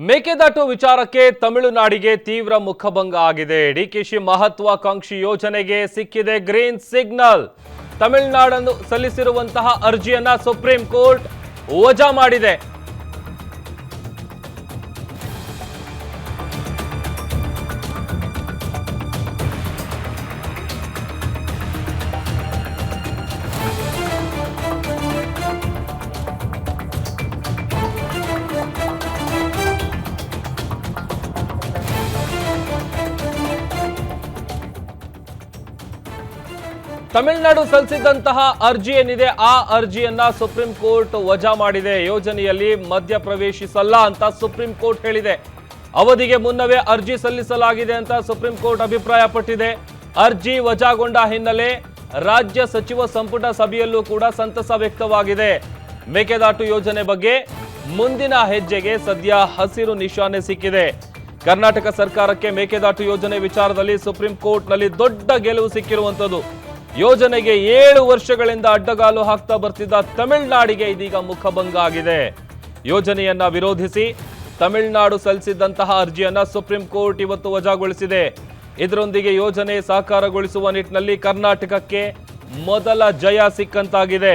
ಮೇಕೆದಾಟು ವಿಚಾರಕ್ಕೆ ತಮಿಳುನಾಡಿಗೆ ತೀವ್ರ ಮುಖಭಂಗ ಆಗಿದೆ. ಡಿಕೆಶಿ ಮಹತ್ವಾಕಾಂಕ್ಷಿ ಯೋಜನೆಗೆ ಸಿಕ್ಕಿದೆ ಗ್ರೀನ್ ಸಿಗ್ನಲ್. ತಮಿಳುನಾಡನ್ನು ಸಲ್ಲಿಸಿರುವಂತಹ ಅರ್ಜಿಯನ್ನ ಸುಪ್ರೀಂ ಕೋರ್ಟ್ ವಜಾ ಮಾಡಿದೆ. ತಮಿಳುನಾಡು ಸಲ್ಲಿಸಿದಂತಹ ಅರ್ಜಿ ಏನಿದೆ, ಆ ಅರ್ಜಿಯನ್ನ ಸುಪ್ರೀಂ ಕೋರ್ಟ್ ವಜಾ ಮಾಡಿದೆ. ಯೋಜನೆಯಲ್ಲಿ ಮಧ್ಯ ಪ್ರವೇಶಿಸಲ್ಲ ಅಂತ ಸುಪ್ರೀಂ ಕೋರ್ಟ್ ಹೇಳಿದೆ. ಅವಧಿಗೆ ಮುನ್ನವೇ ಅರ್ಜಿ ಸಲ್ಲಿಸಲಾಗಿದೆ ಅಂತ ಸುಪ್ರೀಂ ಕೋರ್ಟ್ ಅಭಿಪ್ರಾಯಪಟ್ಟಿದೆ. ಅರ್ಜಿ ವಜಾಗೊಂಡ ಹಿನ್ನೆಲೆ ರಾಜ್ಯ ಸಚಿವ ಸಂಪುಟ ಸಭೆಯಲ್ಲೂ ಕೂಡ ಸಂತಸ ವ್ಯಕ್ತವಾಗಿದೆ. ಮೇಕೆದಾಟು ಯೋಜನೆ ಬಗ್ಗೆ ಮುಂದಿನ ಹೆಜ್ಜೆಗೆ ಸದ್ಯ ಹಸಿರು ನಿಶಾನೆ ಸಿಕ್ಕಿದೆ. ಕರ್ನಾಟಕ ಸರ್ಕಾರಕ್ಕೆ ಮೇಕೆದಾಟು ಯೋಜನೆ ವಿಚಾರದಲ್ಲಿ ಸುಪ್ರೀಂ ಕೋರ್ಟ್ನಲ್ಲಿ ದೊಡ್ಡ ಗೆಲುವು ಸಿಕ್ಕಿರುವಂತದ್ದು ಯೋಜನೆಗೆ ಏಳು ವರ್ಷಗಳಿಂದ ಅಡ್ಡಗಾಲು ಹಾಕ್ತಾ ಬರ್ತಿದ್ದ ತಮಿಳುನಾಡಿಗೆ ಇದೀಗ ಮುಖಭಂಗ ಆಗಿದೆ. ಯೋಜನೆಯನ್ನ ವಿರೋಧಿಸಿ ತಮಿಳುನಾಡು ಸಲ್ಲಿಸಿದ್ದಂತಹ ಅರ್ಜಿಯನ್ನ ಸುಪ್ರೀಂ ಕೋರ್ಟ್ ಇವತ್ತು ವಜಾಗೊಳಿಸಿದೆ. ಇದರೊಂದಿಗೆ ಯೋಜನೆ ಸಾಕಾರಗೊಳಿಸುವ ನಿಟ್ಟಿನಲ್ಲಿ ಕರ್ನಾಟಕಕ್ಕೆ ಮೊದಲ ಜಯ ಸಿಕ್ಕಂತಾಗಿದೆ.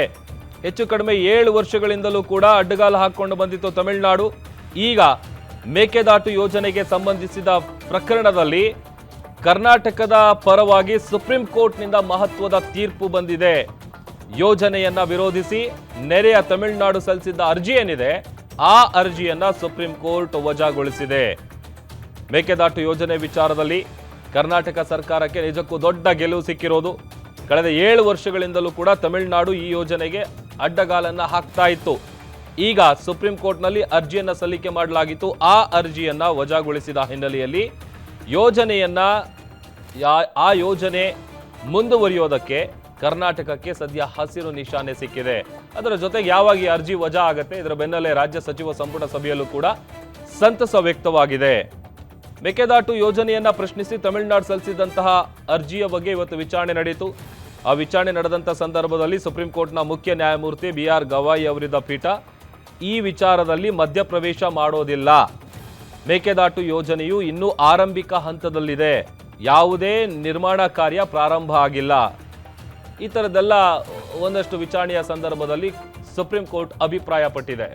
ಹೆಚ್ಚು ಕಡಿಮೆ ಏಳು ವರ್ಷಗಳಿಂದಲೂ ಕೂಡ ಅಡ್ಡಗಾಲು ಹಾಕೊಂಡು ಬಂದಿತ್ತು ತಮಿಳುನಾಡು. ಈಗ ಮೇಕೆದಾಟು ಯೋಜನೆಗೆ ಸಂಬಂಧಿಸಿದ ಪ್ರಕರಣದಲ್ಲಿ ಕರ್ನಾಟಕದ ಪರವಾಗಿ ಸುಪ್ರೀಂ ಕೋರ್ಟ್ನಿಂದ ಮಹತ್ವದ ತೀರ್ಪು ಬಂದಿದೆ. ಯೋಜನೆಯನ್ನ ವಿರೋಧಿಸಿ ನೆರೆಯ ತಮಿಳುನಾಡು ಸಲ್ಲಿಸಿದ್ದ ಅರ್ಜಿ ಏನಿದೆ, ಆ ಅರ್ಜಿಯನ್ನ ಸುಪ್ರೀಂ ಕೋರ್ಟ್ ವಜಾಗೊಳಿಸಿದೆ. ಮೇಕೆದಾಟು ಯೋಜನೆ ವಿಚಾರದಲ್ಲಿ ಕರ್ನಾಟಕ ಸರ್ಕಾರಕ್ಕೆ ನಿಜಕ್ಕೂ ದೊಡ್ಡ ಗೆಲುವು ಸಿಕ್ಕಿರೋದು. ಕಳೆದ ಏಳು ವರ್ಷಗಳಿಂದಲೂ ಕೂಡ ತಮಿಳುನಾಡು ಈ ಯೋಜನೆಗೆ ಅಡ್ಡಗಾಲನ್ನ ಹಾಕ್ತಾ ಇತ್ತು. ಈಗ ಸುಪ್ರೀಂ ಕೋರ್ಟ್ನಲ್ಲಿ ಅರ್ಜಿಯನ್ನ ಸಲ್ಲಿಕೆ ಮಾಡಲಾಗಿತ್ತು. ಆ ಅರ್ಜಿಯನ್ನ ವಜಾಗೊಳಿಸಿದ ಹಿನ್ನೆಲೆಯಲ್ಲಿ ಯೋಜನೆಯನ್ನ ಆ ಯೋಜನೆ ಮುಂದುವರಿಯೋದಕ್ಕೆ ಕರ್ನಾಟಕಕ್ಕೆ ಸದ್ಯ ಹಸಿರು ನಿಶಾನೆ ಸಿಕ್ಕಿದೆ. ಅದರ ಜೊತೆಗೆ ಯಾವಾಗ ಈ ಅರ್ಜಿ ವಜಾ ಆಗುತ್ತೆ, ಇದರ ಬೆನ್ನಲ್ಲೇ ರಾಜ್ಯ ಸಚಿವ ಸಂಪುಟ ಸಭೆಯಲ್ಲೂ ಕೂಡ ಸಂತಸ ವ್ಯಕ್ತವಾಗಿದೆ. ಮೇಕೆದಾಟು ಯೋಜನೆಯನ್ನ ಪ್ರಶ್ನಿಸಿ ತಮಿಳುನಾಡು ಸಲ್ಲಿಸಿದಂತಹ ಅರ್ಜಿಯ ಬಗ್ಗೆ ಇವತ್ತು ವಿಚಾರಣೆ ನಡೆಯಿತು. ಆ ವಿಚಾರಣೆ ನಡೆದಂಥ ಸಂದರ್ಭದಲ್ಲಿ ಸುಪ್ರೀಂ ಕೋರ್ಟ್ನ ಮುಖ್ಯ ನ್ಯಾಯಮೂರ್ತಿ ಬಿ ಆರ್ ಗವಾಯಿ ಅವರಿದ್ದ ಪೀಠ ಈ ವಿಚಾರದಲ್ಲಿ ಮಧ್ಯಪ್ರವೇಶ ಮಾಡೋದಿಲ್ಲ. ಮೇಕೆದಾಟು ಯೋಜನೆಯು ಇನ್ನೂ ಆರಂಭಿಕ ಹಂತದಲ್ಲಿದೆ. ಯಾವುದೇ ನಿರ್ಮಾಣ ಕಾರ್ಯ ಪ್ರಾರಂಭ ಆಗಿಲ್ಲ. ಈ ಥರದ್ದೆಲ್ಲ ಒಂದಷ್ಟು ವಿಚಾರಣೆಯ ಸಂದರ್ಭದಲ್ಲಿ ಸುಪ್ರೀಂ ಕೋರ್ಟ್ ಅಭಿಪ್ರಾಯ ಪಟ್ಟಿದೆ